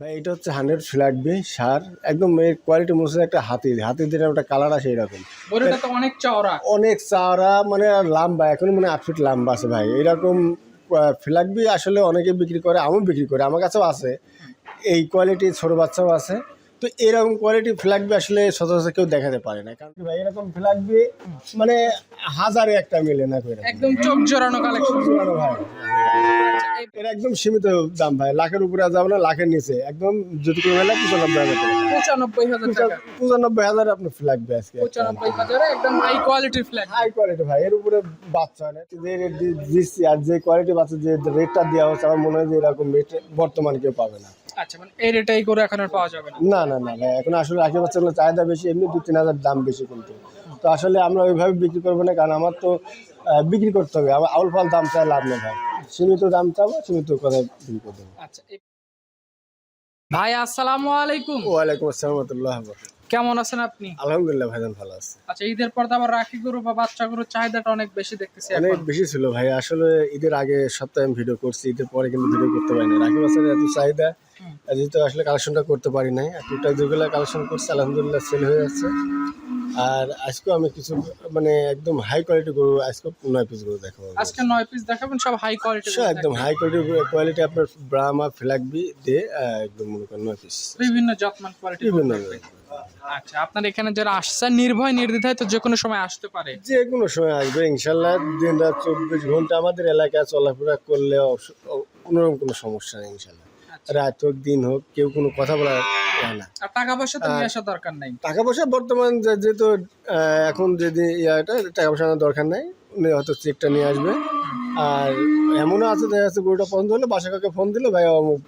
ভাই এটা হচ্ছে হান্ড্রেড ফ্ল্যাট বি সার একদম এর কোয়ালিটি মনে একটা হাতি। হাতির যেটা একটা কালার আছে এরকম। অনেক চওড়া। অনেক চাওড়া মানে লম্বা এখন মানে আট ফিট লম্বা আছে ভাই। এরকম ফ্ল্যাগ বি আসলে অনেকে বিক্রি করে আমিও বিক্রি করি আমার কাছেও আছে। এই কোয়ালিটির ছোট বাচ্চাও আছে। তো এরকম কোয়ালিটি ফ্ল্যাগ বি আসলে সচরাচর কেউ দেখাতে পারে না। কারণ ভাই এরকম ফ্ল্যাগ বি মানে হাজারে একটা মিলে না একদম চোখ জোড়ানো কালেকশন ভাই। এর একদম সীমিত দাম ভাই। লাখের উপরে যাবে না লাখের নিচে। একদম যদি কোনো মেলা পঁচানব্বই হাজার পঁচানব্বই হাজার টাকা। পঁচানব্বই হাজার আপনার ফ্ল্যাগ বি আজকে পঁচানব্বই হাজারে একদম হাই কোয়ালিটির ফ্ল্যাগ হাই কোয়ালিটি ভাই এর উপরে বাচ্চা হয় না। যে রেট দিচ্ছি আর যে কোয়ালিটি বাচ্চা যে রেটটা দেওয়া হচ্ছে আমার মনে হয় যে এরকম রেট বর্তমানে কেউ পাবে না। আচ্ছা মানে এই রেটাই করে এখন আর পাওয়া যাবে না। না না না ভাই এখন আসলে রাখি বাচ্চাগুলো চাহিদা বেশি এমনি দু তিন হাজার দাম বেশি কিন্তু। তো আসলে আমরা ওইভাবে বিক্রি করব না কারণ আমার তো বিক্রি করতে হবে। আমার আউল ফাল দাম চাই লাভ নেই ভাই। সীমিত দাম চাবো সীমিত কথায় বিক্রি করে দেবো আচ্ছা ভাই আসসালামু আলাইকুম। ওয়ালাইকুম আসসালাম রহমতুল্লাহ কেমন আছেন আপনি? আলহামদুলিল্লাহ ভাইজান ভালো আছে। আচ্ছা ঈদের পর তো আবার রাখি গরু বা বাচ্চা গরুর চাহিদাটা অনেক বেশি দেখতেছি অনেক বেশি ছিল ভাই। আসলে ঈদের আগে সপ্তাহে আমি ভিডিও করছি ঈদের পরে কিন্তু ভিডিও করতে পারি না রাখি বাচ্চার এত চাহিদা যেহেতু আসলে কালেকশনটা করতে পারি নাই। টুকটাক যেগুলো কালেকশন করছি আলহামদুলিল্লাহ সেল হয়ে যাচ্ছে। আর আজকে আমি কিছু মানে একদম হাই কোয়ালিটি গরু আজকে নয় পিস গরু দেখাবো আজকে নয় পিস দেখাবেন সব হাই কোয়ালিটি সব একদম হাই কোয়ালিটি কোয়ালিটি আপনার ব্রাহ্মা ফ্ল্যাগবি দিয়ে একদম মনে করেন নয় পিস বিভিন্ন যত্মান কোয়ালিটি বিভিন্ন আচ্ছা আপনার এখানে যারা আসছেন নির্ভয় নির্দ্বিধায় তো যে কোনো সময় আসতে পারে। যে কোনো সময় আসবে ইনশাল্লাহ দিন রাত চব্বিশ ঘণ্টা আমাদের এলাকায় চলাফেরা করলে কোনোরকম কোনো সমস্যা নেই ইনশাল্লাহ। রাত হোক দিন হোক কেউ কোনো কথা বলা না। টাকা পয়সা তো দরকার নাই। টাকা পয়সা বর্তমান যে- যেহেতু এখন যদি ইয়াটা টাকা পয়সা দরকার নেই। উনি হয়তো চেকটা নিয়ে আসবে। আর এমনও আছে দেখা যাচ্ছে গরুটা পছন্দ হলে বাসা কাউকে ফোন দিলে ভাই অমুক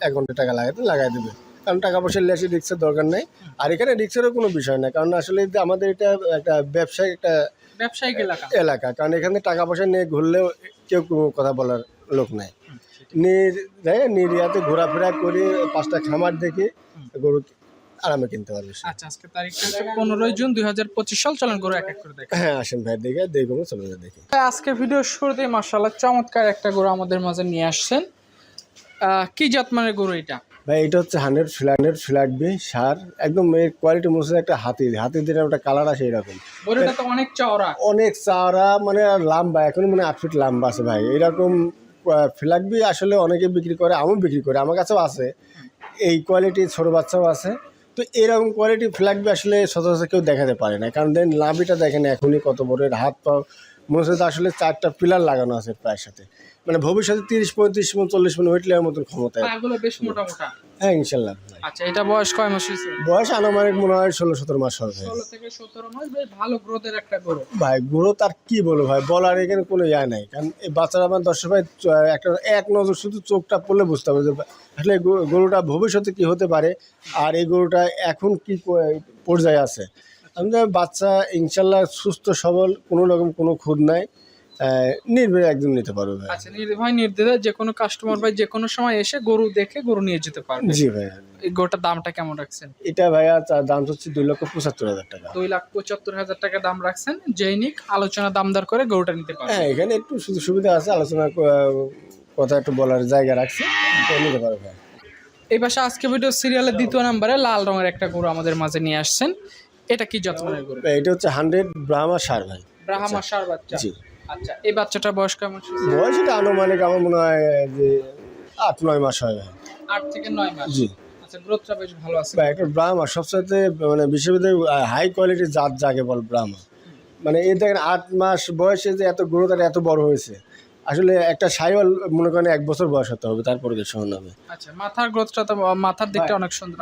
এক ঘণ্টা টাকা লাগাতে লাগাই দেবে। কারণ টাকা পয়সা লেসে রিক্সের দরকার নেই। আর এখানে রিক্সেরও কোনো বিষয় না কারণ আসলে আমাদের এটা একটা ব্যবসায়িক একটা ব্যবসায়িক এলাকা। এলাকা। কারণ এখানে টাকা পয়সা নিয়ে ঘুরলেও কেউ কোনো কথা বলার লোক নাই। নিরিয়াতে ঘোরাফেরা করে পাঁচটা খামার দেখে গরু আরামে কিনতে পারবে আচ্ছা আজকে তারিখটা পনেরোই জুন দুই হাজার পঁচিশ সাল। চলেন করে এক এক করে দেখেন হ্যাঁ আসেন ভাই দেখে দেখব চলে যাবে দেখে। আজকে ভিডিও শুরুতে মার্শাল্লাহ চমৎকার একটা গরু আমাদের মাঝে নিয়ে আসছেন। কি জাতমানের গরু এটা? ভাই এটা হচ্ছে হান্ড্রেড ফ্ল্যান্ডেড ফ্ল্যাট বি সার একদম এর কোয়ালিটি মনে একটা হাতি। হাতির যেটা একটা কালার আছে এরকম। অনেক চওড়া। অনেক চাওড়া মানে লম্বা এখন মানে আট ফিট লম্বা আছে ভাই। এরকম ফ্ল্যাগ বি আসলে অনেকে বিক্রি করে, আমিও বিক্রি করে, আমার কাছেও আছে। এই কোয়ালিটির ছোটো বাচ্চাও আছে। তো এরকম কোয়ালিটি ফ্ল্যাগ বি আসলে সচরাচর কেউ দেখাতে পারে না। কারণ দেন লাভিটা দেখেন এখনই কত বড় হাত পা মনে হচ্ছে আসলে চারটা পিলার লাগানো আছে প্রায় সাথে। মানে ভবিষ্যতে তিরিশ পঁয়ত্রিশ মন চল্লিশ মন ওয়েট লেয়ার মতন ক্ষমতা বেশ মোটা মোটা হ্যাঁ ইনশাল্লাহ। আচ্ছা এটা বয়স কয় মাস হয়েছে? বয়স আনুমানিক মনে হয় ষোলো সতেরো মাস হবে। ষোলো থেকে সতেরো মাস বেশ ভালো গ্রোথের একটা গরু। ভাই গুঁড়ো তার কি বলব ভাই বলার এখানে কোনো ইয়া নাই। কারণ এই বাচ্চারা আমার দর্শক ভাই একটা এক নজর শুধু চোখটা পড়লে বুঝতে হবে যে আসলে গরুটা ভবিষ্যতে কি হতে পারে আর এই গরুটা এখন কি পর্যায়ে আছে। আমাদের বাচ্চা ইনশাল্লাহ সুস্থ সবল কোনো রকম কোনো খুদ নাই। নির্ভয়ে একদম নিতে পারবে ভাই। আচ্ছা নির্ভয় নির্দ্বিধায় যে কোনো কাস্টমার ভাই যে কোনো সময় এসে গরু দেখে গরু নিয়ে যেতে পারবে। জি ভাই। এই গরুটার দামটা কেমন রাখছেন? এটা ভাইয়া দাম হচ্ছে দুই লক্ষ পঁচাত্তর হাজার টাকা। দুই লাখ পঁচাত্তর হাজার টাকা দাম রাখছেন জৈনিক আলোচনা দামদার করে গরুটা নিতে পারবে। হ্যাঁ এখানে একটু সুযোগ সুবিধা আছে আলোচনা কথা একটু বলার জায়গা রাখছে নিতে পারবে এই পাশে আজকে ভিডিও সিরিয়ালের দ্বিতীয় নাম্বারে লাল রঙের একটা গরু আমাদের মাঝে নিয়ে আসছেন। এটা কি যত্নের গরু এটা হচ্ছে হান্ড্রেড ব্রাহ্মা সার ভাই। ব্রাহ্মা সার বাচ্চা। জি। আচ্ছা এই বাচ্চাটার বয়স কেমন? বয়স এটা আনুমানিক আমার মনে হয় যে আট নয় মাস হয় ভাই। আট থেকে নয় মাস। জি। আচ্ছা গ্রোথটা বেশ ভালো আছে। ভাই একটা ব্রাহ্মা সবসাথে মানে বিশ্ববিদ্যালয় হাই কোয়ালিটির জাত যাকে বল ব্রাহ্মা মানে এই দেখেন আট মাস বয়সে যে এত গ্রোথ আর এত বড় হয়েছে। আসলে একটা সাইওয়াল মনে করেন এক বছর বয়স হতে হবে তারপরে যে সমান হবে। আচ্ছা মাথার গ্রোথটা তো মাথার দিকটা অনেক সুন্দর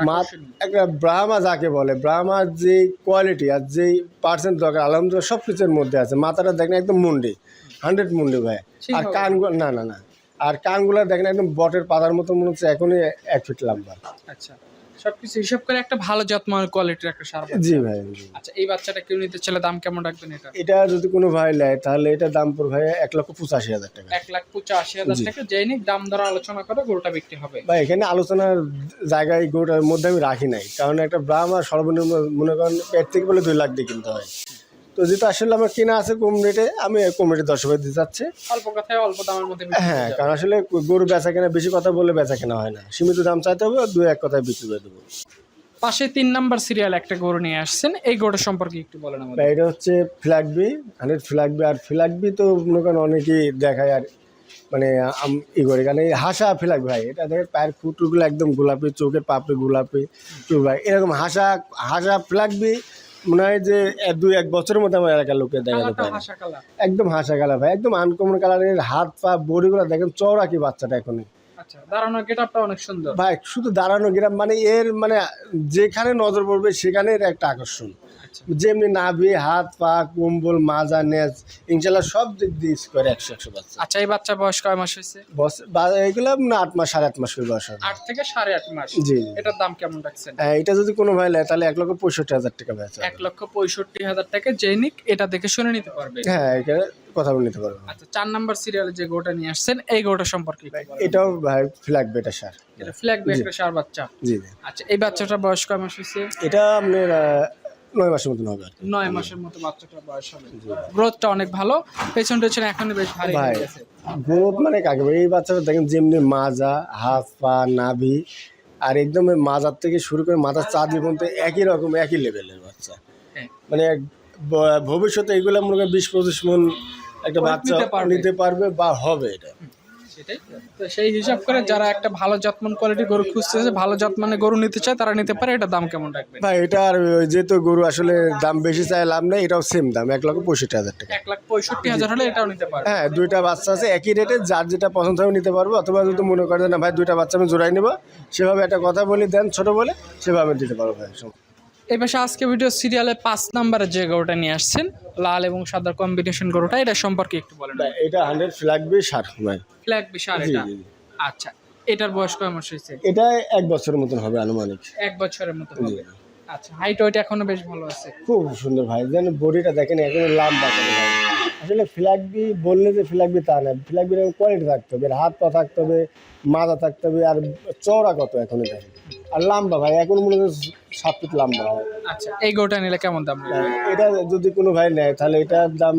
একটা ব্রাহ্মা যাকে বলে ব্রাহ্মার যে কোয়ালিটি আর যেই পার্সেন্ট দরকার আলহামদুলিল্লাহ সব কিছুর মধ্যে আছে। মাথাটা দেখেন একদম মুন্ডি হান্ড্রেড মুন্ডি ভাই। আর। কানগুলো না না না। আর কানগুলো দেখেন একদম বটের পাতার মতো মনে হচ্ছে এখনই এক ফিট লম্বা। আচ্ছা। সবকিছু হিসাব করে একটা ভালো যত্ন কোয়ালিটির একটা সার। জি ভাই আচ্ছা এই বাচ্চাটা কেউ নিতে চাইলে দাম কেমন রাখবেন এটা? এটা যদি কোনো ভাই নেয় তাহলে এটা দাম পড়বে ভাই এক লক্ষ পঁচাশি হাজার টাকা। এক লাখ পঁচাশি হাজার টাকা টাকা নিক দাম ধরা আলোচনা করে গরুটা বিক্রি হবে। ভাই এখানে আলোচনার জায়গায় গোটার মধ্যে আমি রাখি নাই কারণ একটা ব্রাহ্মা সর্বনিম্ন মনে করেন পেট থেকে বলে দুই লাখ দিয়ে কিনতে হয়। তো যেহেতু আসলে আমার কেনা আছে কম রেটে আমি কম রেটে দশ দিতে চাচ্ছি অল্প কথায় অল্প দামের মধ্যে হ্যাঁ কারণ আসলে গরু বেচা কেনা বেশি কথা বললে বেচা কেনা হয় না। সীমিত দাম চাইতে হবে দু এক কথায় বিক্রি করে দেবো। পাশে তিন নাম্বার সিরিয়াল একটা গরু নিয়ে আসছেন এই গরুটা সম্পর্কে একটু বলেন আমাদের। এটা হচ্ছে ফ্ল্যাগবি হান্ড্রেড ফ্ল্যাগবি আর ফ্ল্যাগবি তো মনে করেন অনেকেই দেখায় আর মানে ই করে। কারণ এই হাসা ফ্ল্যাগ ভাই এটা দেখে পায়ের ফুটগুলো একদম গোলাপি চোখের পাপড়ি গোলাপি ভাই এরকম হাসা হাসা ফ্ল্যাগবি মনে হয় যে দুই এক বছরের মধ্যে আমার এলাকার লোকের দেখা যেতে পারে। একদম হাসা কালা ভাই একদম আনকমন কালারের হাত পা বডিগুলো দেখেন চওড়া কি বাচ্চাটা এখনই। দাঁড়ানো গেটআপটা অনেক সুন্দর। ভাই শুধু দাঁড়ানো গ্রাম মানে এর মানে যেখানে নজর পড়বে সেখানে এর একটা আকর্ষণ। আচ্ছা যেমনি নাভি হাত পা কম্বল মাজা নেজ ইনশাল্লাহ সব দিক দিয়ে করে একশো একশো বাচ্চা। আচ্ছা এই বাচ্চা বয়স কয় মাস হয়েছে? এগুলো না আট মাস সাড়ে আট মাস করে বয়স হবে। আট থেকে সাড়ে আট মাস। জি। এটার দাম কেমন রাখছেন? হ্যাঁ, এটা যদি কোনো ভাই নেয় তাহলে এক লক্ষ পঁয়ষট্টি হাজার টাকা বেচা এক লক্ষ পঁয়ষট্টি হাজার টাকা জেনিক এটা দেখে শুনে নিতে পারবে। হ্যাঁ এখানে কথা বলে নিতে পারব। আচ্ছা চার নাম্বার সিরিয়ালে যে গোটা নিয়ে আসছেন এই গোটা সম্পর্কে এটাও ভাই ফ্ল্যাগ বেটা সার। এটা ফ্ল্যাগ একটা সার বাচ্চা। জি। আচ্ছা এই বাচ্চাটার বয়স কয় মাস হয়েছে? এটা আপনার নয় মাসের মতন হবে নয় মাসের মতো বাচ্চাটার বয়স হবে। গ্রোথটা অনেক ভালো। পেছন টেছন এখনই বেশ ভারী ভাই হয়ে গেছে। গ্রোথ মানে কাকে? এই বাচ্চাটা দেখেন যেমনি মাজা হাত পা নাভি আর একদম মাজার থেকে শুরু করে মাথার চাঁদি পর্যন্ত একই রকম একই লেভেলের বাচ্চা। হ্যাঁ। মানে ভবিষ্যতে এগুলো মনে করেন বিশ পঁচিশ মন একটা বাচ্চা নিতে পারবে। বা হবে এটা। সেটাই। তো সেই হিসাব করে যারা একটা ভালো যত্ন কোয়ালিটি গরু খুঁজতেছে ভালো যত্নে গরু নিতে চায় তারা নিতে পারে। এটা দাম কেমন রাখবেন? ভাই এটা আর যেহেতু গরু আসলে দাম বেশি চাই লাভ নেই এটাও সেম দাম এক লক্ষ পঁয়ষট্টি হাজার টাকা। এক লাখ পঁয়ষট্টি হাজার হলে এটাও নিতে পারবে। হ্যাঁ দুইটা বাচ্চা আছে একই রেটে যার যেটা পছন্দ হবে নিতে পারব। অথবা যদি মনে করেন না ভাই দুইটা বাচ্চা আমি জোড়াই নেব সেভাবে একটা কথা বলি দেন ছোট বলে সেভাবে দিতে পারব ভাই এই পাশে আজকে ভিডিও সিরিয়ালে পাঁচ নাম্বারে যে গরুটা নিয়ে আসছেন লাল এবং সাদার কম্বিনেশন গরুটা এটা সম্পর্কে একটু বলেন। এটা হান্ড্রেড ফ্ল্যাগবি ষাট ভাই। ফ্ল্যাগ বিশাল জি, এটা। আচ্ছা এটার বয়স কয় মাস হয়েছে? এটা এক বছরের মতন হবে আনুমানিক। এক বছরের মতো জি। হবে। আচ্ছা হাইট ওইটা এখনও বেশ ভালো আছে। খুব সুন্দর ভাই। যেন বডিটা দেখেন এখন লাম্বা করে ভাই। আসলে ফ্ল্যাগবি বললে যে ফ্ল্যাগবি তা না। ফ্ল্যাগবির কোয়ালিটি থাকতে হবে হাত পা থাকতে হবে মাজা থাকতে হবে আর চওড়া কত এখন এটা আর লাম্বা ভাই এখন হয় সাত ফিট লাম্বা। হয় আচ্ছা এই গরুটা নিলে কেমন দাম এটা যদি কোনো ভাই নেয় তাহলে এটার দাম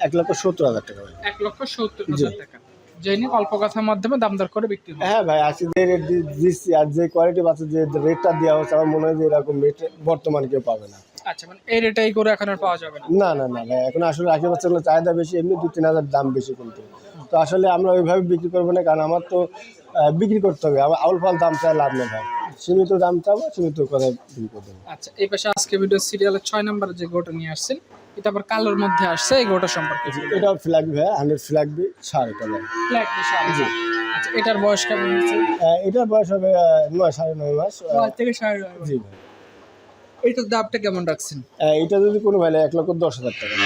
এক লক্ষ সত্তর হাজার টাকা এক লক্ষ সত্তর হাজার টাকা। জেনে অল্প কথার মাধ্যমে দাম দর করে বিক্রি হ্যাঁ। ভাই আজকে যে রেট দিচ্ছি আর যে কোয়ালিটি যে রেটটা দেওয়া হচ্ছে আমার মনে হয় যে এরকম রেট বর্তমানে কেউ পাবে না। আচ্ছা মানে এই গরু এখন আর পাওয়া যাবে না? না না না ভাই এখন আসলে বাচ্চাগুলো চাহিদা বেশি এমনি দু তিন হাজার দাম বেশি কিন্তু তো আসলে আমরা ওইভাবে বিক্রি করব না কারণ আমার তো বিক্রি করতে হবে। আউল ফাল দাম চাই লাভ নেই ভাই। সীমিত দাম চাবো সীমিত কথায় বিক্রি করে দেবো। আচ্ছা এই পাশে আজকে ভিডিও সিরিয়ালের ছয় নম্বরে যে গোটা নিয়ে আসছেন এটা আবার কালোর মধ্যে আসছে এই গোটা সম্পর্কে এটাও ফ্ল্যাগ ভাই হান্ড্রেড ফ্ল্যাগ বি সাড়ে এটা ভাই Black বিশাল। আচ্ছা এটার বয়স কেমন আহ, এটার বয়স হবে নয় সাড়ে নয় মাস। নয় থেকে সাড়ে নয়। জি ভাই। এটার দামটা কেমন রাখছেন? এটা যদি কোনো ভাই এক লক্ষ দশ হাজার টাকা।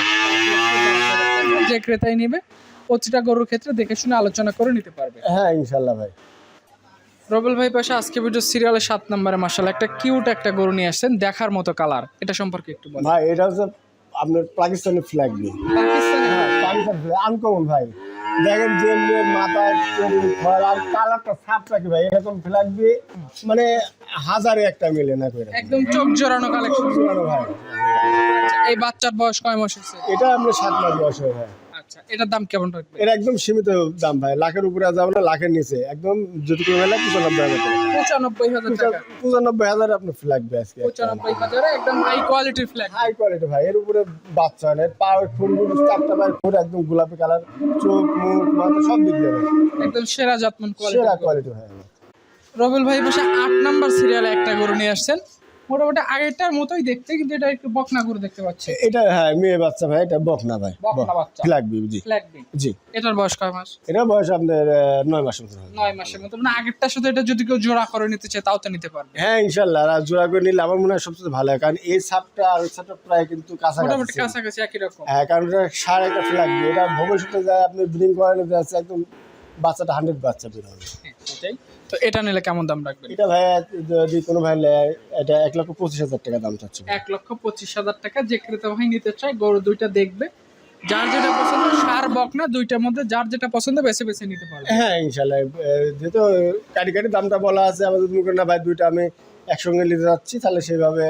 যে ক্রেতাই নেবে। প্রতিটা গরুর ক্ষেত্রে দেখে শুনে আলোচনা করে নিতে পারবে। হ্যাঁ ইনশাল্লাহ ভাই। রবেল ভাই পাশে আজকে ভিডিও সিরিয়ালের সাত নম্বরে মাসাল একটা কিউট একটা গরু নিয়ে আসছেন দেখার মতো কালার এটা সম্পর্কে একটু বলেন। ভাই এটা হচ্ছে আপনার পাকিস্তানের ফ্ল্যাগ দিয়ে। হ্যাঁ পাকিস্তান ফ্ল্যাগ আনকমন ভাই। দেখেন যে মাথা চুল, আর কালারটা সাপ রাখি ভাই এরকম ফ্ল্যাগ দিয়ে মানে হাজারে একটা মিলে না করে। একদম চোখ জোড়ানো কালেকশন ভাই। এই বাচ্চার বয়স কয় মাস হয়েছে? এটা আমরা সাত মাস বয়স হয়। ভাই আচ্ছা এটার দাম কেমন রাখবে এটা একদম সীমিত দাম ভাই লাখের উপরে যাব না লাখের নিচে। একদম যদি কোনো হলে পঁচানব্বই হাজার পঁচানব্বই হাজার টাকা। পঁচানব্বই হাজার আপনি ফ্ল্যাগ দিয়ে আজকে পঁচানব্বই হাজারে একদম হাই কোয়ালিটির ফ্ল্যাগ হাই কোয়ালিটি ভাই এর উপরে বাচ্চা হয় না চারটা ভাই খুঁড় একদম গোলাপি কালার চোখ মুখ মাথা সব দিক দিয়ে একদম সেরা যত্ন সেরা কোয়ালিটি কোয়ালিটি ভাই। রবেল ভাই পাশে আট নাম্বার সিরিয়ালে একটা গরু নিয়ে আসছেন। মোটামুটি আগেরটার মতোই দেখতে কিন্তু এটা একটু বকনা গরু দেখতে পাচ্ছে। এটা হ্যাঁ মেয়ে বাচ্চা ভাই এটা বকনা ভাই বকনা বাচ্চা। ফ্ল্যাগ জি। ফ্ল্যাগ বি জি। এটার বয়স কয় মাস? এটা বয়স আপনার নয় মাসের মতো হবে। নয় মাসের মতো। মানে আগেরটার সাথে এটা যদি কেউ জোড়া করে নিতে চায় তাও তো নিতে পারবে। হ্যাঁ ইনশাল্লাহ আর জোড়া করে নিলে আমার মনে হয় সবচেয়ে ভালো হয় কারণ এই সাপটা আর ওই সাপটা প্রায় কিন্তু কাছাকাছি। মোটামুটি কাছাকাছি একই রকম। হ্যাঁ কারণ এটা সার একটা ফ্ল্যাগ এটা ভবিষ্যতে যায় আপনি ব্রিডিং করে নিতে একদম বাচ্চাটা হান্ড্রেড বাচ্চা বের হবে। হ্যাঁ, সেটাই। তো এটা নিলে কেমন দাম রাখবেন? এটা ভাই যদি কোনো ভাই নেয় এটা এক লক্ষ পঁচিশ হাজার টাকা দাম চাচ্ছে। এক লক্ষ পঁচিশ হাজার টাকা যে ক্রেতা ভাই নিতে চায় গরু দুইটা দেখবে। যার যেটা পছন্দ সার বক না দুইটার মধ্যে যার যেটা পছন্দ বেছে বেছে নিতে পারবে। হ্যাঁ ইনশাল্লাহ। যেহেতু কাটি কাটি দামটা বলা আছে আমাদের না ভাই দুইটা আমি একসঙ্গে নিতে যাচ্ছি তাহলে সেইভাবে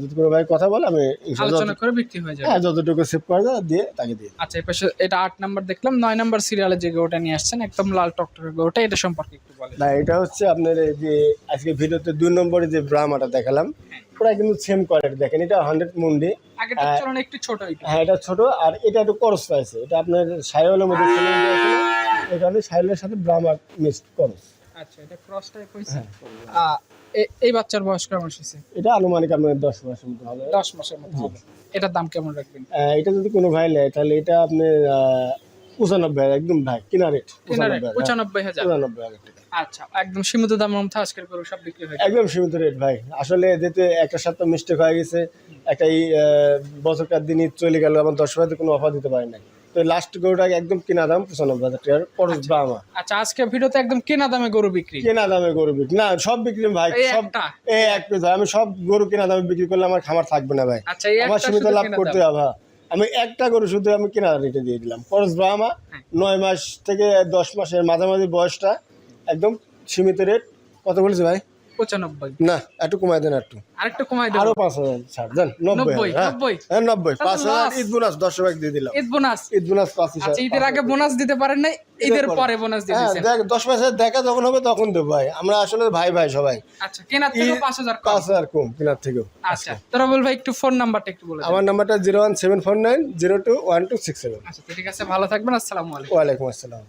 যদি কোনো ভাই কথা বলে আমি আলোচনা করে বিক্রি হয়ে যাবে। হ্যাঁ যতটুকু সেভ করে দেয় দিয়ে তাকে দিয়ে আচ্ছা এই পাশে এটা আট নাম্বার দেখলাম নয় নাম্বার সিরিয়ালে যে গরুটা নিয়ে আসছেন একদম লাল টকটকে গরুটা এটা সম্পর্কে একটু বলেন। না এটা হচ্ছে আপনার এই যে আজকে ভিডিওতে দুই নম্বরে যে ব্রাহ্মাটা দেখালাম পুরো কিন্তু সেম কোয়ালিটি দেখেন এটা হান্ড্রেড মুন্ডি। একটু ছোট হ্যাঁ এটা ছোট আর এটা একটু করস পাইছে এটা আপনার সাইওয়ালের মধ্যে এই কারণে সাইওয়ালের সাথে ব্রাহ্মা মিক্সড করস। আচ্ছা এটা ক্রস টাইপ হয়েছে হ্যাঁ। এই বাচ্চার বয়স কেমন হয়েছে? এটা আনুমানিক আপনার দশ মাস মতো হবে। দশ মাসের মতো হবে। এটার দাম কেমন রাখবেন? এটা যদি কোনো ভাই নেয় তাহলে এটা আপনি পঁচানব্বই হাজার একদম ভাই কিনা রেট পঁচানব্বই হাজার। পঁচানব্বই হাজার। টাকা। আচ্ছা একদম সীমিত দামের মধ্যে আজকের গরু সব বিক্রি হয়ে একদম সীমিত রেট ভাই। আসলে একটা সপ্তাহ মিস্টেক হয়ে গেছে। একটা এই বছরকার দিন ঈদ চলে গেল আমার দশ হাজার কোনো অফার দিতে পারি না তো লাস্ট গরুটা একদম কিনা দাম পঁচানব্বই হাজার টাকার। খরচ ব্রাহ্মা আচ্ছা আজকে ভিডিওতে একদম কেনা দামে গরু বিক্রি? কেনা দামে গরু বিক্রি। না সব বিক্রি ভাই সব এই এক পিস আমি সব গরু কেনা দামে বিক্রি করলে আমার খামার থাকবে না ভাই। আচ্ছা আমার সীমিত লাভ করতে হবে আমি একটা গরু শুধু আমি কেনা রেটে দিয়ে দিলাম। খরচ ব্রাহ্মা হ্যাঁ। নয় মাস থেকে দশ মাসের মাঝামাঝি বয়সটা একদম সীমিত রেট। কত বলেছে ভাই? পঁচানব্বই। না একটু কমাই দেন একটু। আরেকটু কমাই আরও পাঁচ হাজার ছাড় দেন নব্বই নব্বই হ্যাঁ। নব্বই। নব্বই তাহলে পাঁচ হাজার ঈদ বোনাস দশ টাকা দিয়ে দিলাম। ঈদ বোনাস। ঈদ বোনাস পাঁচ হাজার আচ্ছা ঈদের আগে বোনাস দিতে পারেন নাই ঈদের পরে। বোনাস দিয়ে দিয়েছেন। দেখ দশ মাসের দেখা যখন হবে তখন দেবো ভাই। আমরা আসলে ভাই ভাই সবাই। আচ্ছা কেনার থেকে পাঁচ হাজার কম। পাঁচ হাজার কম কেনার থেকেও। আচ্ছা তোরা বল ভাই একটু ফোন নাম্বারটা একটু বলে আমার নাম্বারটা zero one seven four nine zero two one two six seven. আচ্ছা ঠিক আছে ভালো থাকবেন আসসালামু আলাইকুম। ওয়ালাইকুম আসসালাম।